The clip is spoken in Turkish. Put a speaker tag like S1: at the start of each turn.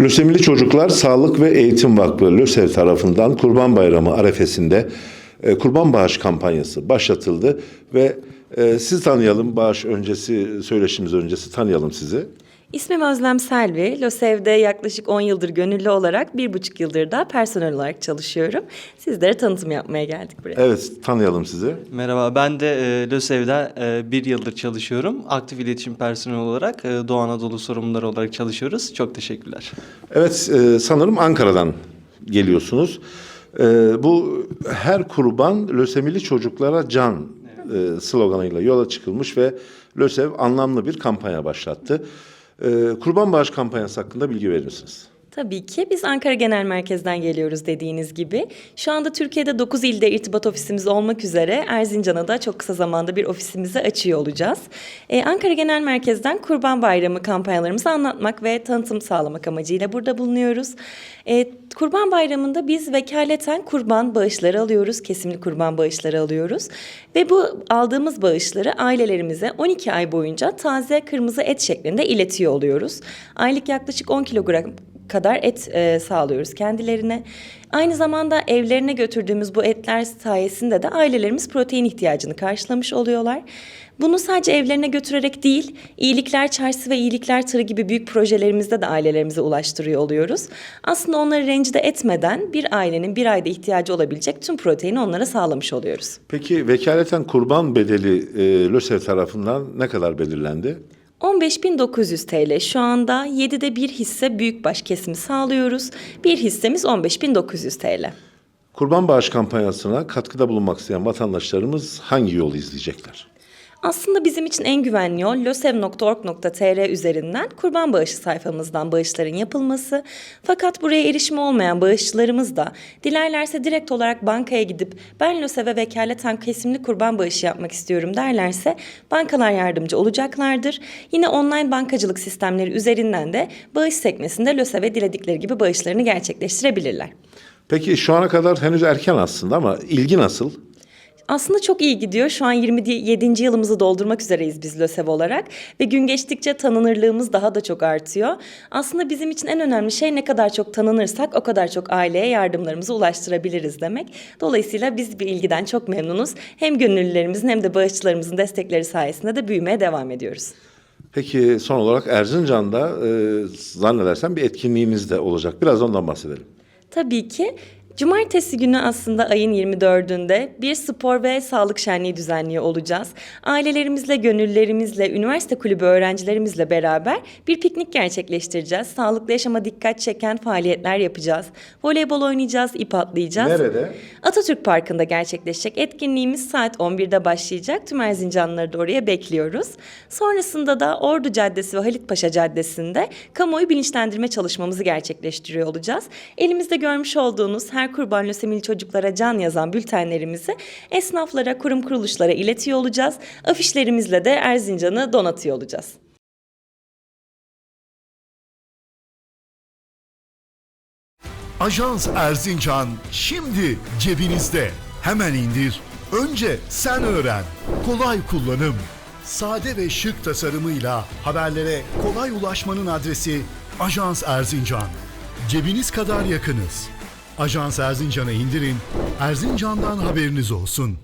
S1: Lösemili Çocuklar Sağlık ve Eğitim Vakfı LÖSEV tarafından Kurban Bayramı arefesinde e, kurban bağış kampanyası başlatıldı ve e, sizi tanıyalım. Bağış öncesi, söyleşimiz öncesi tanıyalım sizi.
S2: İsmim Özlem Selvi. LÖSEV'de yaklaşık 10 yıldır gönüllü olarak, bir buçuk yıldır da personel olarak çalışıyorum. Sizlere tanıtım yapmaya geldik buraya.
S1: Evet, tanıyalım sizi.
S3: Merhaba, ben de e, LÖSEV'de e, bir yıldır çalışıyorum. Aktif iletişim personeli olarak e, Doğu Anadolu sorumluları olarak çalışıyoruz. Çok teşekkürler.
S1: Evet, e, sanırım Ankara'dan geliyorsunuz. E, bu her kurban lösemili çocuklara can e, sloganıyla yola çıkılmış ve LÖSEV anlamlı bir kampanya başlattı. E, kurban bağış kampanyası hakkında bilgi verir misiniz?
S2: Tabii ki biz Ankara Genel Merkez'den geliyoruz dediğiniz gibi. Şu anda Türkiye'de 9 ilde irtibat ofisimiz olmak üzere Erzincan'a da çok kısa zamanda bir ofisimizi açıyor olacağız. Ee, Ankara Genel Merkez'den Kurban Bayramı kampanyalarımızı anlatmak ve tanıtım sağlamak amacıyla burada bulunuyoruz. Ee, kurban Bayramı'nda biz vekaleten kurban bağışları alıyoruz, kesimli kurban bağışları alıyoruz. Ve bu aldığımız bağışları ailelerimize 12 ay boyunca taze kırmızı et şeklinde iletiyor oluyoruz. Aylık yaklaşık 10 kilogram kadar et e, sağlıyoruz kendilerine. Aynı zamanda evlerine götürdüğümüz bu etler sayesinde de ailelerimiz protein ihtiyacını karşılamış oluyorlar. Bunu sadece evlerine götürerek değil, iyilikler çarşısı ve iyilikler tırı gibi büyük projelerimizde de ailelerimize ulaştırıyor oluyoruz. Aslında onları rencide etmeden bir ailenin bir ayda ihtiyacı olabilecek tüm proteini onlara sağlamış oluyoruz.
S1: Peki vekaleten kurban bedeli e, LÖSEV tarafından ne kadar belirlendi?
S2: 15.900 TL şu anda 7'de bir hisse büyükbaş kesimi sağlıyoruz. Bir hissemiz 15.900 TL.
S1: Kurban bağış kampanyasına katkıda bulunmak isteyen vatandaşlarımız hangi yolu izleyecekler?
S2: Aslında bizim için en güvenli yol losev.org.tr üzerinden kurban bağışı sayfamızdan bağışların yapılması. Fakat buraya erişimi olmayan bağışçılarımız da dilerlerse direkt olarak bankaya gidip ben LÖSEV'e vekaleten kesimli kurban bağışı yapmak istiyorum derlerse bankalar yardımcı olacaklardır. Yine online bankacılık sistemleri üzerinden de bağış sekmesinde LÖSEV'e diledikleri gibi bağışlarını gerçekleştirebilirler.
S1: Peki şu ana kadar henüz erken aslında ama ilgi nasıl?
S2: Aslında çok iyi gidiyor. Şu an 27. yılımızı doldurmak üzereyiz biz LÖSEV olarak ve gün geçtikçe tanınırlığımız daha da çok artıyor. Aslında bizim için en önemli şey ne kadar çok tanınırsak o kadar çok aileye yardımlarımızı ulaştırabiliriz demek. Dolayısıyla biz bir ilgiden çok memnunuz. Hem gönüllülerimizin hem de bağışçılarımızın destekleri sayesinde de büyümeye devam ediyoruz.
S1: Peki son olarak Erzincan'da e, zannedersem bir etkinliğiniz de olacak. Biraz ondan bahsedelim.
S2: Tabii ki. Cumartesi günü aslında ayın 24'ünde bir spor ve sağlık şenliği düzenliyor olacağız. Ailelerimizle, gönüllerimizle, üniversite kulübü öğrencilerimizle beraber bir piknik gerçekleştireceğiz. Sağlıklı yaşama dikkat çeken faaliyetler yapacağız. Voleybol oynayacağız, ip atlayacağız.
S1: Nerede?
S2: Atatürk Parkı'nda gerçekleşecek. Etkinliğimiz saat 11'de başlayacak. Tüm Erzincanlıları da oraya bekliyoruz. Sonrasında da Ordu Caddesi ve Halitpaşa Caddesi'nde kamuoyu bilinçlendirme çalışmamızı gerçekleştiriyor olacağız. Elimizde görmüş olduğunuz her kurban lösemili çocuklara can yazan bültenlerimizi esnaflara, kurum kuruluşlara iletiyor olacağız. Afişlerimizle de Erzincan'ı donatıyor olacağız.
S4: Ajans Erzincan şimdi cebinizde. Hemen indir. Önce sen öğren. Kolay kullanım. Sade ve şık tasarımıyla haberlere kolay ulaşmanın adresi Ajans Erzincan. Cebiniz kadar yakınız. Ajans Erzincan'ı indirin. Erzincan'dan haberiniz olsun.